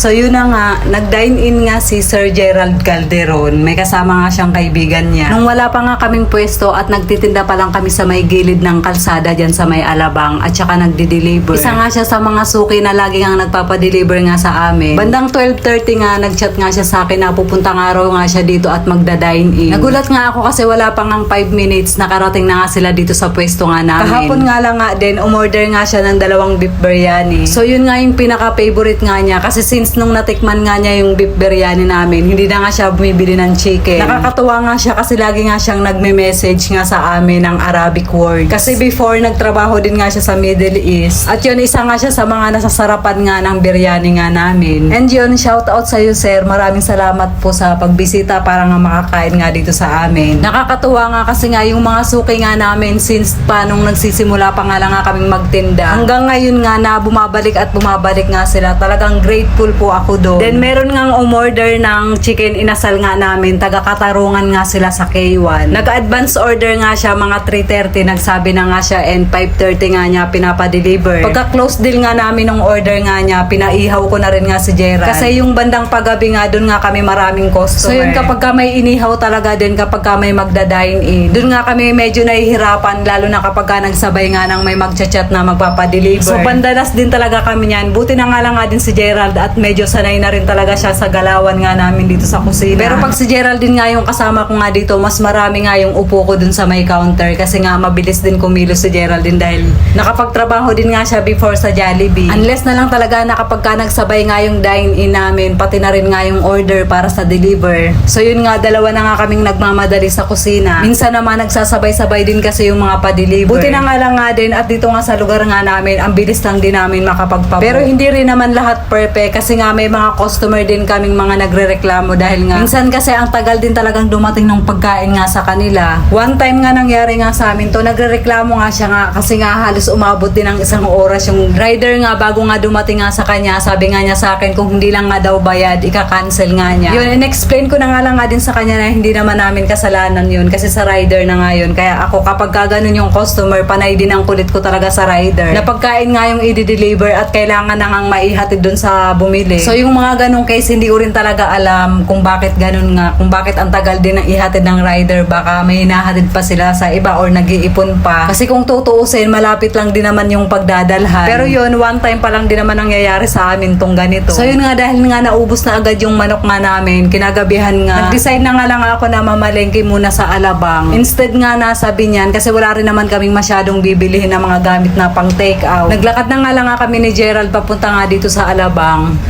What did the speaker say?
So yun na nga, nag-dine in nga si Sir Gerald Calderon. May kasama nga siyang kaibigan niya. Nung wala pa nga kaming pwesto at nagtitinda pa lang kami sa may gilid ng kalsada dyan sa may Alabang at saka nagdi-deliver. Isa nga siya sa mga suki na lagi nga nagpapadeliver nga sa amin. Bandang 12.30 nga, nag-chat nga siya sa akin na pupunta nga raw nga siya dito at magda-dine in. Nagulat nga ako kasi wala pa nga 5 minutes nakarating na nga sila dito sa pwesto nga namin. Kahapon nga lang nga din, umorder nga siya ng dalawang beef biryani. So yun nga yung pinaka-favorite nga niya kasi since nung natikman nga niya yung beef biryani namin, hindi na nga siya bumibili ng chicken. Nakakatuwa nga siya kasi lagi nga siyang nagme-message nga sa amin ng Arabic word. Kasi before nagtrabaho din nga siya sa Middle East. At yun isa nga siya sa mga nasasarapan nga ng biryani nga namin. And yun, shout out sa iyo sir. Maraming salamat po sa pagbisita para nga makakain nga dito sa amin. Nakakatuwa nga kasi nga yung mga suki nga namin since pa nung nagsisimula pa nga lang nga kaming magtinda. Hanggang ngayon nga na bumabalik at bumabalik nga sila. Talagang grateful po ako doon. Then meron nga umorder ng chicken inasal nga namin. Taga Katarungan nga sila sa K1. Nag-advance order nga siya mga 3.30. Nagsabi na nga siya and 5.30 nga niya pinapadeliver. Pagka-close deal nga namin ng order nga niya, pinaihaw ko na rin nga si Gerald. Kasi yung bandang paggabi nga, doon nga kami maraming customer. So yun kapag ka may inihaw talaga din kapag ka may magda-dine in. Doon nga kami medyo nahihirapan lalo na kapag ka nagsabay nga nang may magchat-chat na magpapadeliver. So pandalas din talaga kami niyan. Buti na nga lang nga din si Gerald at medyo sanay na rin talaga siya sa galawan nga namin dito sa kusina. Pero pag si Gerald din nga yung kasama ko nga dito, mas marami nga yung upo ko dun sa may counter kasi nga mabilis din kumilos si Gerald din dahil nakapagtrabaho din nga siya before sa Jollibee. Unless na lang talaga na kapag ka nagsabay nga yung dine-in namin, pati na rin nga yung order para sa deliver. So yun nga, dalawa na nga kaming nagmamadali sa kusina. Minsan naman nagsasabay-sabay din kasi yung mga pa-deliver. Buti na nga lang nga din at dito nga sa lugar nga namin, ang bilis lang din namin makapagpapo. Pero hindi rin naman lahat perfect kasi nga may mga customer din kaming mga nagrereklamo dahil nga minsan kasi ang tagal din talagang dumating ng pagkain nga sa kanila. One time nga nangyari nga sa amin to, nagrereklamo nga siya nga kasi nga halos umabot din ng isang oras yung rider nga bago nga dumating nga sa kanya. Sabi nga niya sa akin kung hindi lang nga daw bayad, ika-cancel nga niya. Yun, in-explain ko na nga lang nga din sa kanya na hindi naman namin kasalanan yun kasi sa rider na nga yun. Kaya ako kapag ka ganun yung customer, panay din ang kulit ko talaga sa rider. Na pagkain nga yung i-deliver at kailangan na nga maihatid dun sa bumili. So yung mga ganung case, hindi ko rin talaga alam kung bakit ganun nga, kung bakit ang tagal din ng ihatid ng rider. Baka may hinahatid pa sila sa iba or nag-iipon pa. Kasi kung tutuusin, malapit lang din naman yung pagdadalhan. Pero yun, one time pa lang din naman nangyayari sa amin tong ganito. So yun nga, dahil nga naubos na agad yung manok nga namin, kinagabihan nga, nag-decide na nga lang ako na mamalengke muna sa Alabang. Instead nga na sabi niyan, kasi wala rin naman kaming masyadong bibilihin ng mga gamit na pang take out. Naglakad na nga lang nga kami ni Gerald papunta nga dito sa Alabang.